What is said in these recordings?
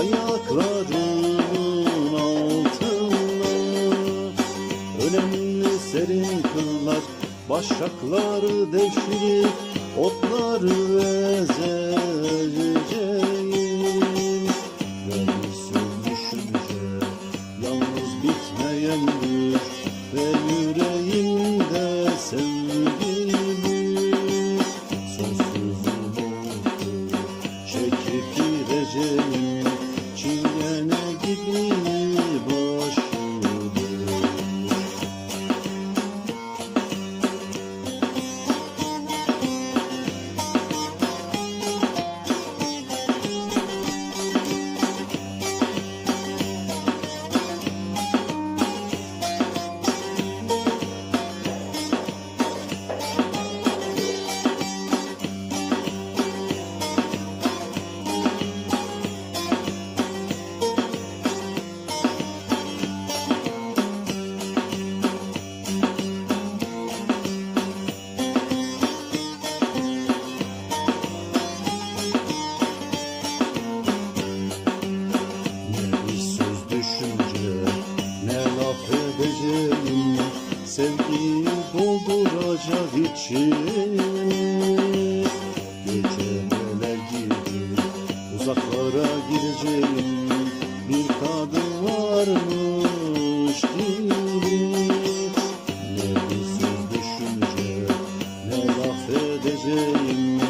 Ayaklarımın altında Önemli serin kıllar Başakları devşirip Otları ezeceğim Thank you. Dolduracak içimi Geceler gibi uzaklara gideceğim Bir kadın varmış gibi. Ne söz düşünce ne laf edeceğim.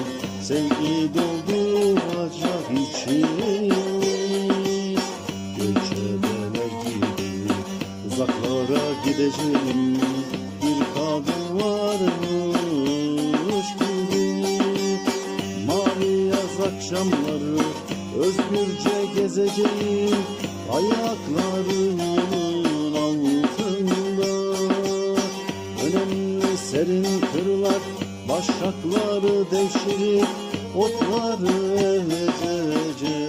Sevgi dolduracak içimi Göçebeler gibi uzaklara gideceğim akşamları özgürce gezeceğim Ayaklarımın altında. Önemli serin kırlar Başakları devşirip Otları ezeceğim.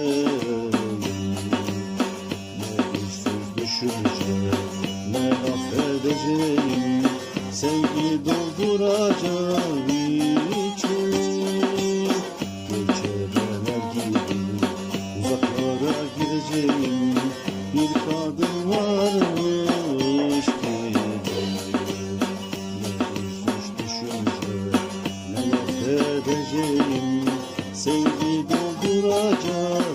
Ne bir söz düşüneceğim Ne laf edeceğim Sevgi dolduracak gideceğim Bir kadın varmış söz düşünce Ne laf edeceğim. Sevgi dolduracak